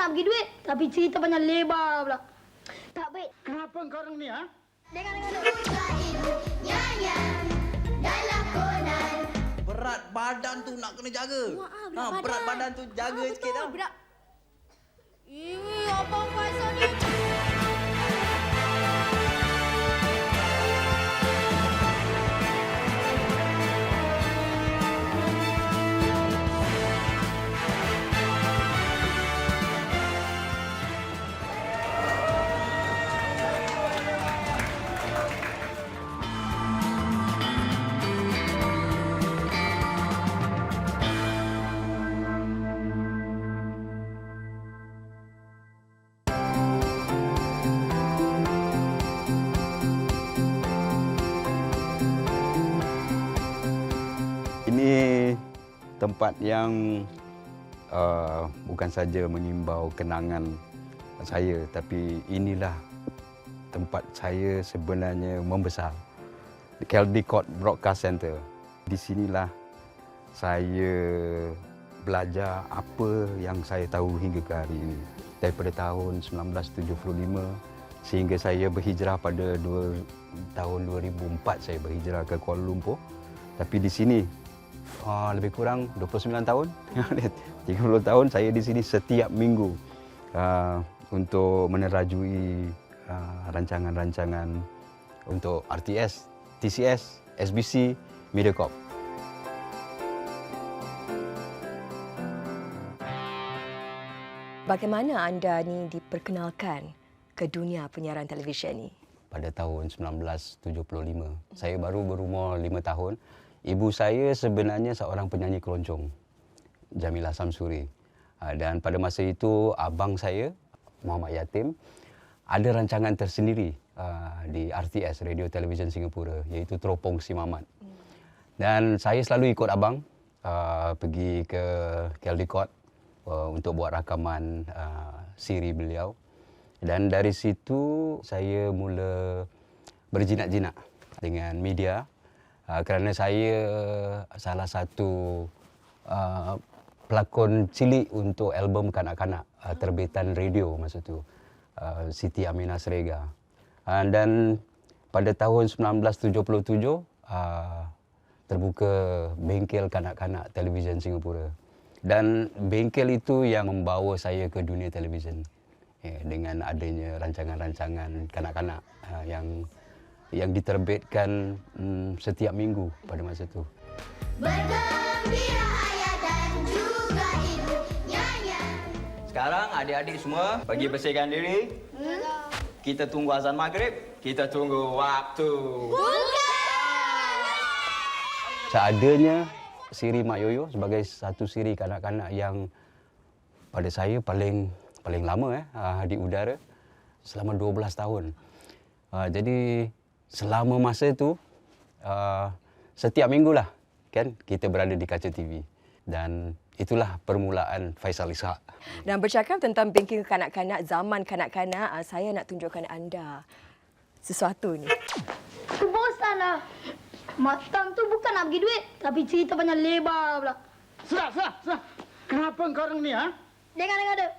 nak bagi duit, tapi cerita banyak lebar pula. Tak baik. Kenapa kau orang ni ha? Dengar dengar dulu. Berat badan tu nak kena jaga. ha, berat badan tu jaga Ah, sikit betul, lah. Berat. Ih, Abang Faisal ni. Tempat yang uh, bukan saja mengimbau kenangan saya tapi inilah tempat saya sebenarnya membesar. Caldecott Broadcast Center. Di sinilah saya belajar apa yang saya tahu hingga ke hari ini. Daripada tahun 1975 sehingga saya berhijrah pada dua, tahun 2004 saya berhijrah ke Kuala Lumpur. Tapi di sini uh, lebih kurang 29 tahun. 30 tahun saya di sini setiap minggu uh, untuk menerajui uh, rancangan-rancangan untuk RTS, TCS, SBC, Mediacorp. Bagaimana anda ni diperkenalkan ke dunia penyiaran televisyen ni? pada tahun 1975. Saya baru berumur 5 tahun. Ibu saya sebenarnya seorang penyanyi keroncong, Jamilah Samsuri. Ah, Dan pada masa itu abang saya, Muhammad Yatim, ada rancangan tersendiri ah, di RTS, Radio Television Singapura, iaitu Teropong Si Mamat. Dan saya selalu ikut abang ah, pergi ke Caldecott untuk buat rakaman siri beliau. Dan dari situ saya mula berjinak-jinak dengan media uh, kerana saya salah satu uh, pelakon cilik untuk album kanak-kanak uh, terbitan radio masa tu uh, Siti Aminah Serega. Uh, dan pada tahun 1977 uh, terbuka bengkel kanak-kanak televisyen Singapura. Dan bengkel itu yang membawa saya ke dunia televisyen ya, dengan adanya rancangan-rancangan kanak-kanak uh, yang yang diterbitkan um, setiap minggu pada masa itu. Bergembira ayah dan juga ibu nyanyi. Sekarang adik-adik semua pergi bersihkan diri. Kita tunggu azan maghrib. Kita tunggu waktu. Seadanya siri Mak Yoyo sebagai satu siri kanak-kanak yang pada saya paling paling lama eh ah, di udara selama 12 tahun. Uh, jadi selama masa itu uh, setiap minggu lah kan kita berada di kaca TV dan itulah permulaan Faisal Ishak. Dan bercakap tentang bengkel kanak-kanak, zaman kanak-kanak, ah, saya nak tunjukkan anda sesuatu ni. Aku bosan lah. Matang tu bukan nak bagi duit, tapi cerita banyak lebar pula. Sudah, sudah, sudah. Kenapa kau orang ni ha? Dengar dengar dia.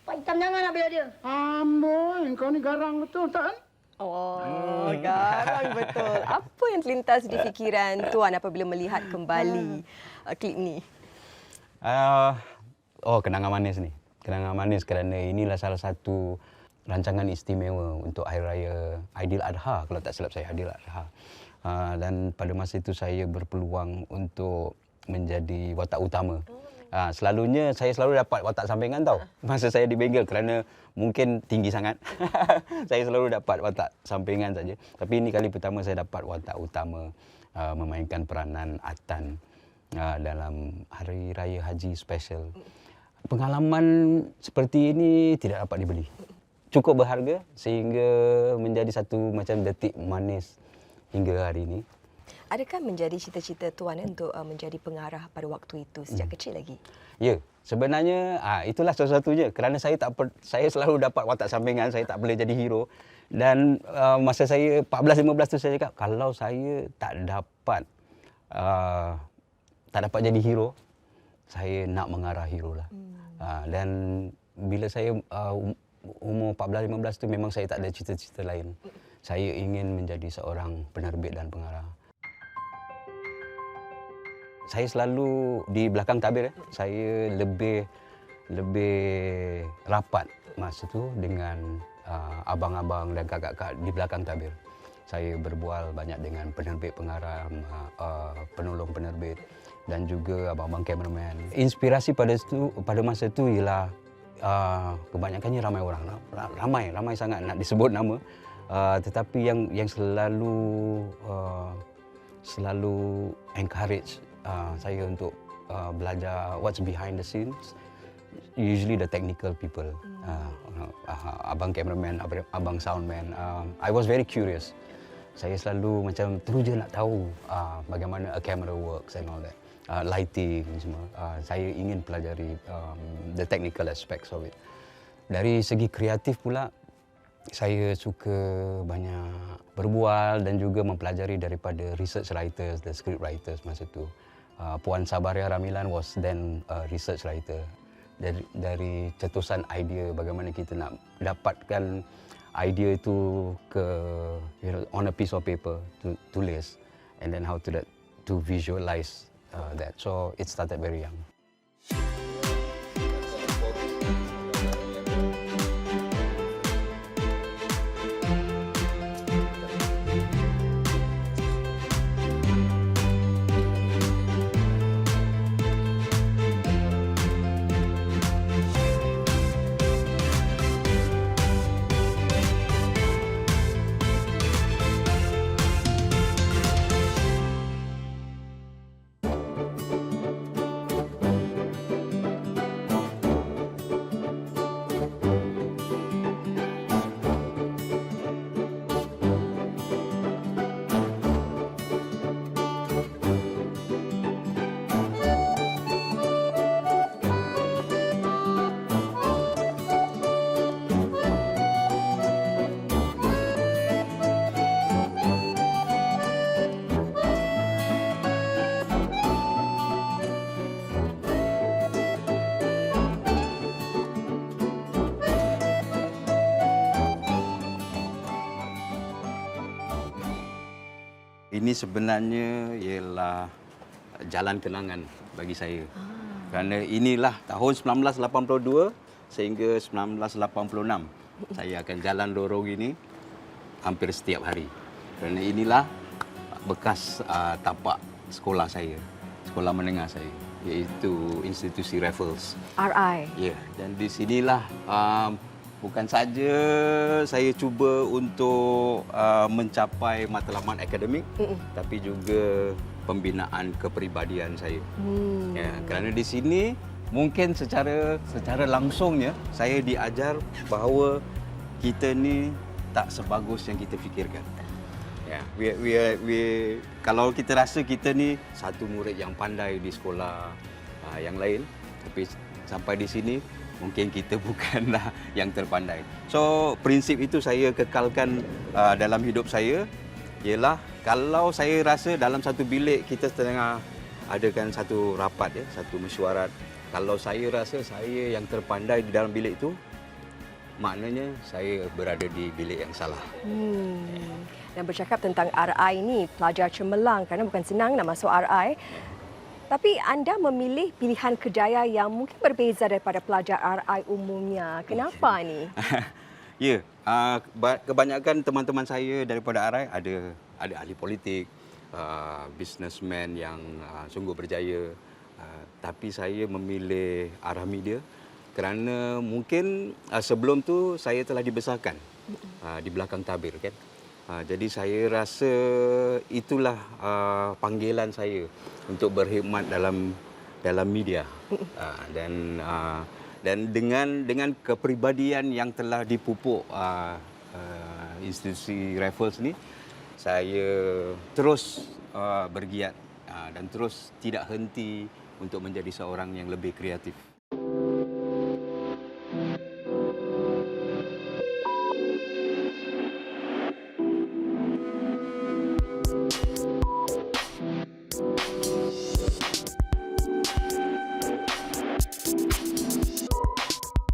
Pak Hitam jangan nak bela dia. Amboi, kau ni garang betul tak? kan? Oh, garang betul. Apa yang terlintas di fikiran tuan apabila melihat kembali uh, klip ni? Uh, oh, kenangan manis ni. Kenangan manis kerana inilah salah satu rancangan istimewa untuk Hari Raya Aidiladha kalau tak silap saya Aidiladha. Uh, dan pada masa itu saya berpeluang untuk menjadi watak utama. Uh, selalunya saya selalu dapat watak sampingan tau. Masa saya di bengkel kerana mungkin tinggi sangat. saya selalu dapat watak sampingan saja. Tapi ini kali pertama saya dapat watak utama uh, memainkan peranan Atan uh, dalam Hari Raya Haji Special. Pengalaman seperti ini tidak dapat dibeli. Cukup berharga sehingga menjadi satu macam detik manis hingga hari ini. Adakah menjadi cita-cita tuan untuk uh, menjadi pengarah pada waktu itu sejak Hmm. kecil lagi? Ya, sebenarnya ah itulah satu-satunya kerana saya tak per, saya selalu dapat watak sampingan, saya tak boleh jadi hero. Dan uh, masa saya 14 15 tu saya cakap kalau saya tak dapat uh, tak dapat jadi hero, saya nak mengarah hero lah. Hmm. Uh, dan bila saya uh, um- umur 14 15 tu memang saya tak ada cita-cita lain. Saya ingin menjadi seorang penerbit dan pengarah. Saya selalu di belakang tabir eh, saya lebih lebih rapat masa tu dengan uh, abang-abang dan kakak-kakak di belakang tabir. Saya berbual banyak dengan penerbit pengarah, uh, uh, penolong penerbit dan juga abang-abang kameraman. Inspirasi pada tu pada masa tu ialah uh, kebanyakannya ramai orang, Ra- ramai ramai sangat nak disebut nama. Uh, tetapi yang yang selalu uh, selalu encourage uh, saya untuk uh, belajar what's behind the scenes usually the technical people uh, uh, abang cameraman abang, soundman um, I was very curious. Saya selalu macam terus je nak tahu uh, bagaimana a camera works and all that. Uh, lighting semua. Uh, saya ingin pelajari um, the technical aspects of it. Dari segi kreatif pula saya suka banyak berbual dan juga mempelajari daripada research writers, the script writers masa tu. Uh, Puan Sabaria Ramilan was then a research writer. Dari, dari cetusan idea bagaimana kita nak dapatkan idea itu ke you know, on a piece of paper to tulis and then how to that to visualize uh, that. So it started very young. Ini sebenarnya ialah jalan kenangan bagi saya. Kerana inilah tahun 1982 sehingga 1986 saya akan jalan lorong ini hampir setiap hari. Kerana inilah bekas uh, tapak sekolah saya, sekolah menengah saya iaitu institusi Raffles. RI. Ya, dan di sinilah um, bukan saja saya cuba untuk uh, mencapai matlamat akademik, Mm-mm. tapi juga pembinaan kepribadian saya. Hmm. Ya, kerana di sini mungkin secara secara langsungnya saya diajar bahawa kita ni tak sebagus yang kita fikirkan. Ya, we, we, we, kalau kita rasa kita ni satu murid yang pandai di sekolah uh, yang lain, tapi sampai di sini mungkin kita bukanlah yang terpandai. So prinsip itu saya kekalkan uh, dalam hidup saya ialah kalau saya rasa dalam satu bilik kita tengah adakan satu rapat ya, satu mesyuarat. Kalau saya rasa saya yang terpandai di dalam bilik itu, maknanya saya berada di bilik yang salah. Hmm. Dan bercakap tentang RI ni, pelajar cemerlang kerana bukan senang nak masuk RI. Tapi anda memilih pilihan kerjaya yang mungkin berbeza daripada pelajar RI umumnya. Kenapa ni? ya, uh, kebanyakan teman-teman saya daripada RI ada ada ahli politik, uh, businessman yang uh, sungguh berjaya. Uh, tapi saya memilih arah media kerana mungkin uh, sebelum tu saya telah dibesarkan uh, di belakang tabir kan. Uh, jadi saya rasa itulah uh, panggilan saya untuk berkhidmat dalam dalam media uh, dan uh, dan dengan dengan kepribadian yang telah dipupuk uh, uh, institusi Raffles ni saya terus uh, bergiat uh, dan terus tidak henti untuk menjadi seorang yang lebih kreatif.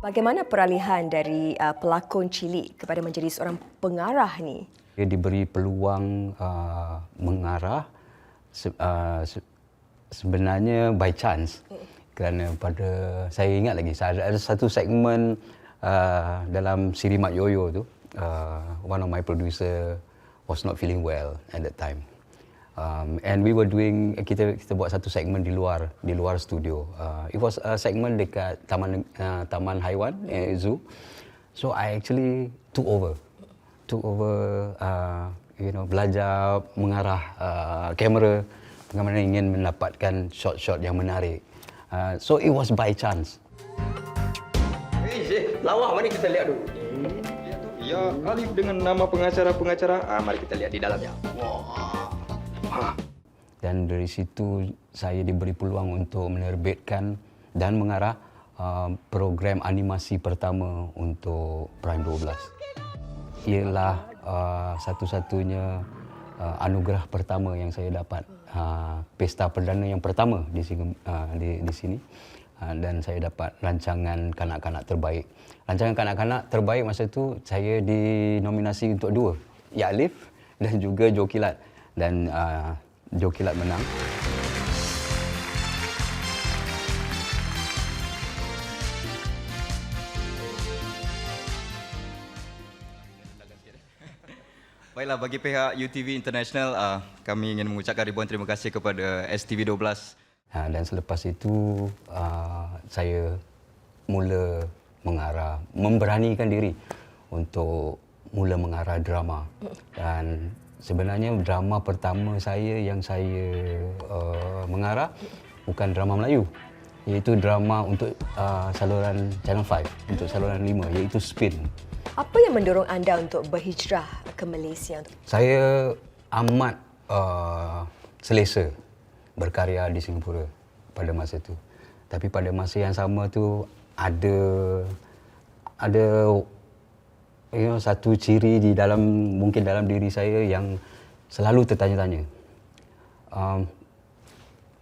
Bagaimana peralihan dari uh, pelakon cilik kepada menjadi seorang pengarah ni? Dia diberi peluang uh, mengarah se, uh, se, sebenarnya by chance kerana pada saya ingat lagi ada satu segmen uh, dalam siri Mat Yoyo tu uh, one of my producer was not feeling well at that time um, and we were doing kita kita buat satu segmen di luar di luar studio. Uh, it was a segment dekat taman uh, taman haiwan eh, zoo. So I actually took over. Took over uh, you know belajar mengarah uh, kamera. Bagaimana ingin mendapatkan shot-shot yang menarik. Uh, so it was by chance. Eh, lawa mari kita lihat dulu. Ya, Alif dengan nama pengacara-pengacara. Ah, mari kita lihat di dalamnya. Dan dari situ saya diberi peluang untuk menerbitkan dan mengarah uh, program animasi pertama untuk Prime 12. Ialah uh, satu-satunya uh, anugerah pertama yang saya dapat uh, pesta perdana yang pertama di sini, uh, di, di sini. Uh, dan saya dapat rancangan kanak-kanak terbaik. Rancangan kanak-kanak terbaik masa itu saya dinominasi untuk dua, Ya Alif dan juga Jokilat dan uh, Jokilat menang. Baiklah, bagi pihak UTV International, uh, kami ingin mengucapkan ribuan terima kasih kepada STV 12 Ha, dan selepas itu uh, saya mula mengarah, memberanikan diri untuk mula mengarah drama. Dan sebenarnya drama pertama saya yang saya uh, mengarah bukan drama Melayu, iaitu drama untuk uh, saluran Channel 5, untuk saluran 5 iaitu Spin. Apa yang mendorong anda untuk berhijrah ke Malaysia? Saya amat uh, selesa berkarya di Singapura pada masa itu. Tapi pada masa yang sama tu ada ada you know, satu ciri di dalam mungkin dalam diri saya yang selalu tertanya-tanya. Um,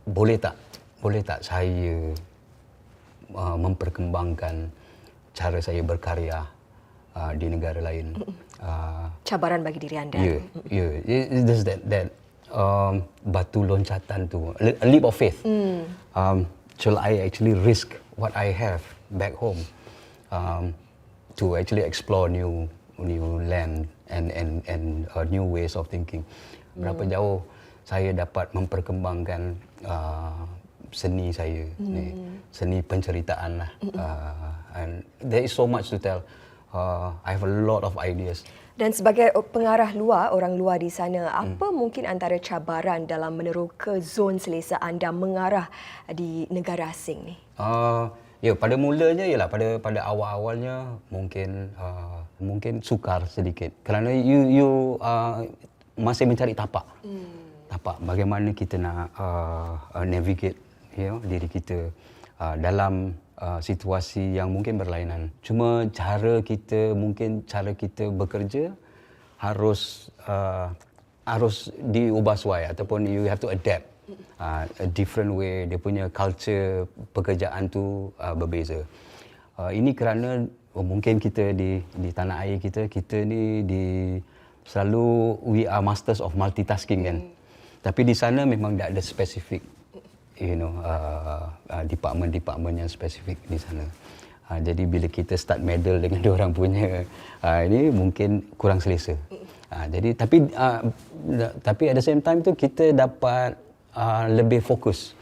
boleh tak boleh tak saya uh, memperkembangkan cara saya berkarya uh, di negara lain? Uh, Cabaran bagi diri anda. Ya, ya. It- There's that that um, batu loncatan tu, a leap of faith. Um, shall I actually risk what I have back home um, to actually explore new new land and and and uh, new ways of thinking? Berapa jauh saya dapat memperkembangkan uh, seni saya ni, seni penceritaan lah. Uh, and there is so much to tell. Uh, I have a lot of ideas. Dan sebagai pengarah luar, orang luar di sana, apa mungkin antara cabaran dalam meneroka zon selesa anda mengarah di negara asing ni? Uh, ya pada mulanya ialah pada pada awal-awalnya mungkin uh, mungkin sukar sedikit kerana you you uh, masih mencari tapak. Hmm. Tapak bagaimana kita nak uh, uh, navigate you know, diri kita uh, dalam uh, situasi yang mungkin berlainan. Cuma cara kita mungkin cara kita bekerja harus uh, harus diubah suai ataupun you have to adapt uh, a different way dia punya culture pekerjaan tu uh, berbeza. Uh, ini kerana oh, mungkin kita di di tanah air kita kita ni di selalu we are masters of multitasking kan? Tapi di sana memang tak ada spesifik you know uh, uh, department-department yang spesifik di sana. Uh, jadi bila kita start medal dengan dia orang punya uh, ini mungkin kurang selesa. Uh, jadi tapi uh, tapi at the same time tu kita dapat uh, lebih fokus.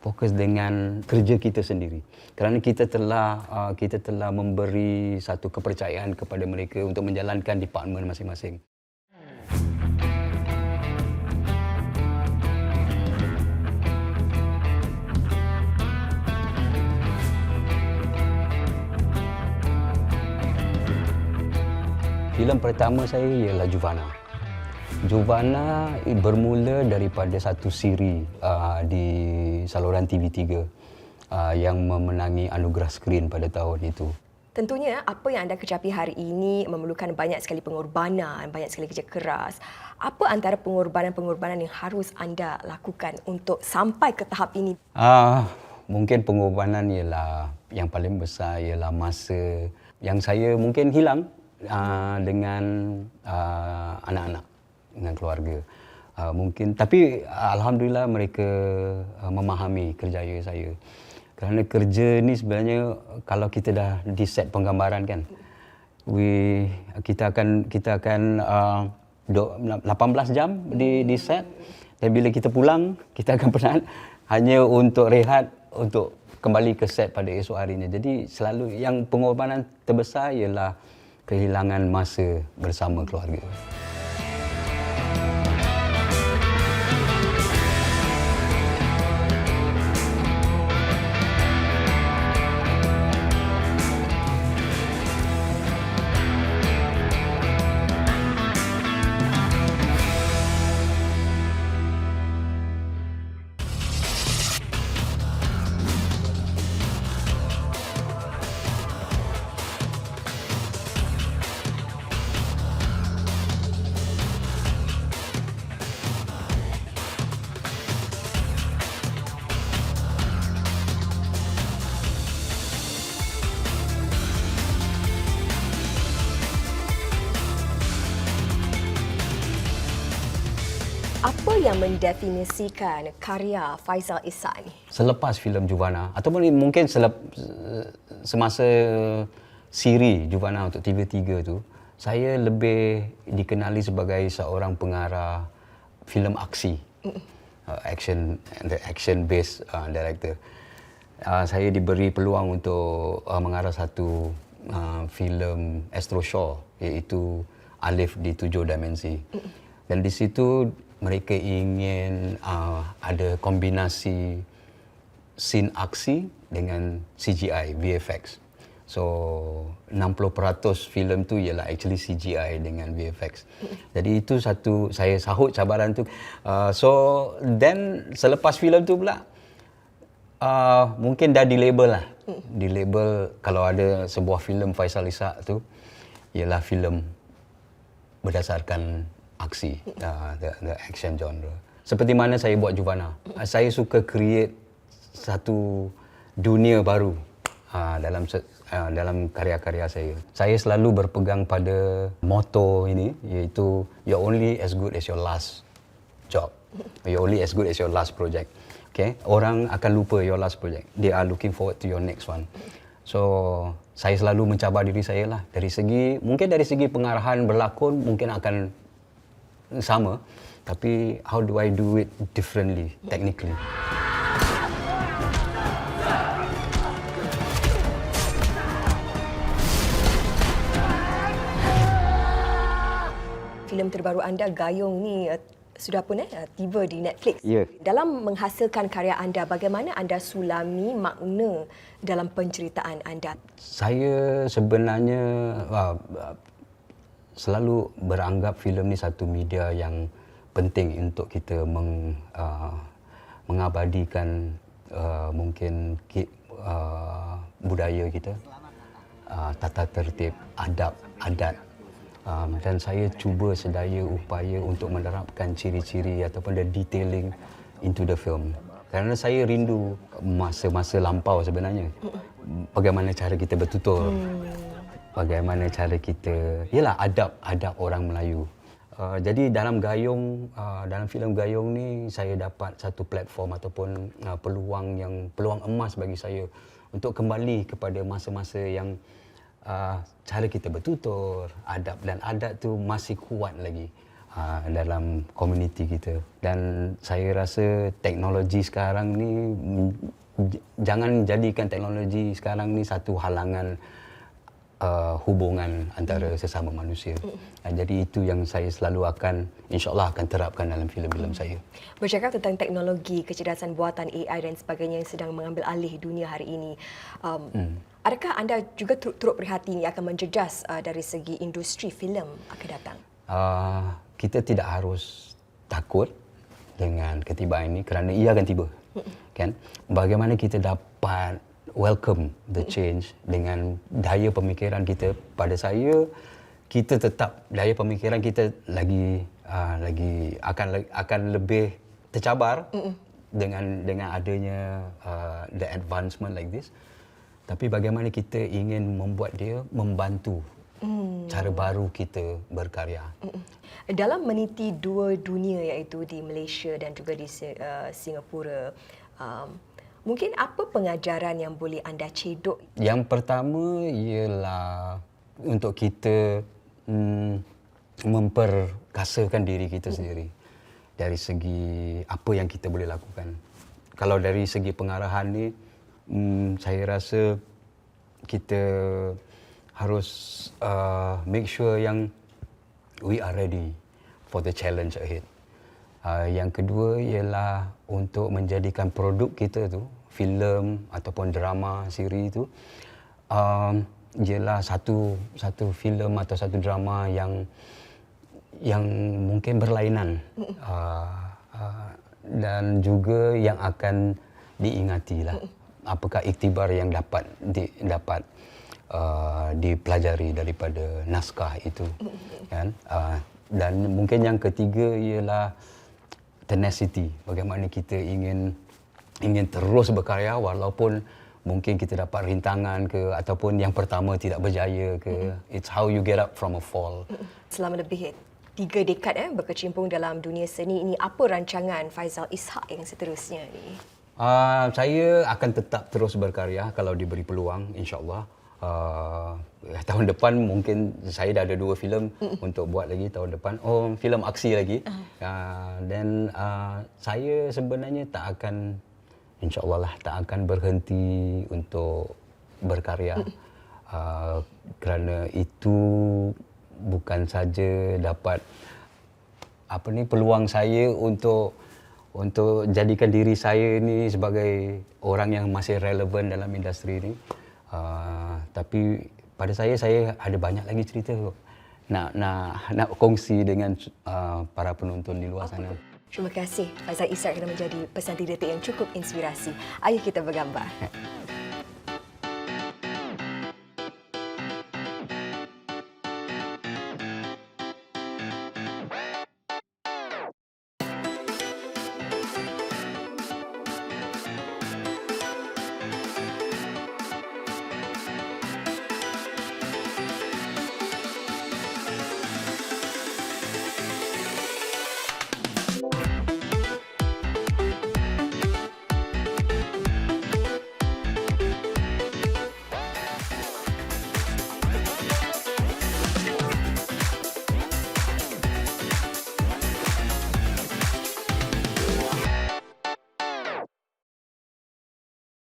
Fokus dengan kerja kita sendiri. Kerana kita telah uh, kita telah memberi satu kepercayaan kepada mereka untuk menjalankan department masing-masing. Filem pertama saya ialah Juvana. Juvana bermula daripada satu siri uh, di saluran TV3 uh, yang memenangi anugerah skrin pada tahun itu. Tentunya apa yang anda kecapi hari ini memerlukan banyak sekali pengorbanan, banyak sekali kerja keras. Apa antara pengorbanan-pengorbanan yang harus anda lakukan untuk sampai ke tahap ini? Uh, mungkin pengorbanan ialah yang paling besar ialah masa yang saya mungkin hilang uh, dengan uh, anak-anak dengan keluarga. Uh, mungkin tapi uh, alhamdulillah mereka uh, memahami kerjaya saya. Kerana kerja ni sebenarnya kalau kita dah di set penggambaran kan we kita akan kita akan uh, dua- 18 jam di di set dan bila kita pulang kita akan penat hanya untuk rehat untuk kembali ke set pada esok harinya. Jadi selalu yang pengorbanan terbesar ialah kehilangan masa bersama keluarga. Yang mendefinisikan karya Faizal Isak ni? Selepas filem Juvana ataupun mungkin selep, semasa siri Juvana untuk TV3 tu, saya lebih dikenali sebagai seorang pengarah filem aksi. Uh, action the action based uh, director. Uh, saya diberi peluang untuk uh, mengarah satu uh, filem Astro Shaw iaitu Alif di Tujuh Dimensi. Dan di situ mereka ingin uh, ada kombinasi scene aksi dengan CGI, VFX. So 60% filem tu ialah actually CGI dengan VFX. Jadi itu satu saya sahut cabaran tu. Uh, so then selepas filem tu pula uh, mungkin dah di label lah. Di label kalau ada sebuah filem Faisal Isak tu ialah filem berdasarkan aksi, uh, the, the action genre. Seperti mana saya buat Juvana. Uh, saya suka create satu dunia baru uh, dalam uh, dalam karya-karya saya. Saya selalu berpegang pada motto ini iaitu you're only as good as your last job. You're only as good as your last project. Okay, orang akan lupa your last project. They are looking forward to your next one. So, saya selalu mencabar diri saya lah. Dari segi, mungkin dari segi pengarahan berlakon mungkin akan sama. Tapi, how do I do it differently, technically? Filem terbaru anda Gayung ni uh, sudah pun eh tiba di Netflix. Ya. Dalam menghasilkan karya anda, bagaimana anda sulami makna dalam penceritaan anda? Saya sebenarnya uh, selalu beranggap filem ni satu media yang penting untuk kita meng, uh, mengabadikan uh, mungkin ki, uh, budaya kita, uh, tata tertib, adab, adat. Um, dan saya cuba sedaya upaya untuk menerapkan ciri-ciri ataupun the detailing into the film. Kerana saya rindu masa-masa lampau sebenarnya. Bagaimana cara kita bertutur. Bagaimana cara kita, yalah adab-adab orang Melayu. Uh, jadi dalam Gayung, uh, dalam filem Gayung ni saya dapat satu platform ataupun uh, peluang yang peluang emas bagi saya untuk kembali kepada masa-masa yang uh, cara kita bertutur, adab dan adat tu masih kuat lagi uh, dalam komuniti kita. Dan saya rasa teknologi sekarang ni jangan jadikan teknologi sekarang ni satu halangan uh, hubungan antara sesama manusia. Uh, jadi itu yang saya selalu akan insya-Allah akan terapkan dalam filem-filem saya. Bercakap tentang teknologi, kecerdasan buatan AI dan sebagainya yang sedang mengambil alih dunia hari ini. Um, hmm. Adakah anda juga turut-turut prihatin ia akan menjejas uh, dari segi industri filem akan datang? uh, kita tidak harus takut dengan ketibaan ini kerana ia akan tiba. Kan? Bagaimana kita dapat welcome the change dengan daya pemikiran kita pada saya kita tetap daya pemikiran kita lagi uh, lagi akan akan lebih tercabar dengan dengan adanya uh, the advancement like this tapi bagaimana kita ingin membuat dia membantu Hmm. cara baru kita berkarya. Dalam meniti dua dunia iaitu di Malaysia dan juga di uh, Singapura, um, mungkin apa pengajaran yang boleh anda cedok Yang pertama ialah untuk kita mm, memperkasakan diri kita sendiri dari segi apa yang kita boleh lakukan. Kalau dari segi pengarahan ni, mm, saya rasa kita harus uh, make sure yang we are ready for the challenge ahead. Uh, yang kedua ialah untuk menjadikan produk kita tu, filem ataupun drama siri tu, um, ialah satu satu filem atau satu drama yang yang mungkin berlainan uh, uh, dan juga yang akan diingati lah. Apakah iktibar yang dapat di, dapat uh, dipelajari daripada naskah itu, kan? Uh, dan mungkin yang ketiga ialah tenacity. Bagaimana kita ingin ingin terus berkarya walaupun mungkin kita dapat rintangan ke ataupun yang pertama tidak berjaya ke. It's how you get up from a fall. selama lebih tiga dekad eh, berkecimpung dalam dunia seni ini, apa rancangan Faizal Ishak yang seterusnya ni? Uh, saya akan tetap terus berkarya kalau diberi peluang insyaAllah. Uh, tahun depan mungkin saya dah ada dua filem untuk buat lagi tahun depan. Oh, filem aksi lagi. Uh, then uh, saya sebenarnya tak akan insyaAllah lah tak akan berhenti untuk berkarya. Uh, kerana itu bukan saja dapat apa ni peluang saya untuk untuk jadikan diri saya ni sebagai orang yang masih relevan dalam industri ni. Uh, tapi pada saya saya ada banyak lagi cerita nak nak nak kongsi dengan uh, para penonton di luar sana. Terima kasih Faizal Ishak kerana menjadi pesanti detik yang cukup inspirasi. Ayuh kita bergambar.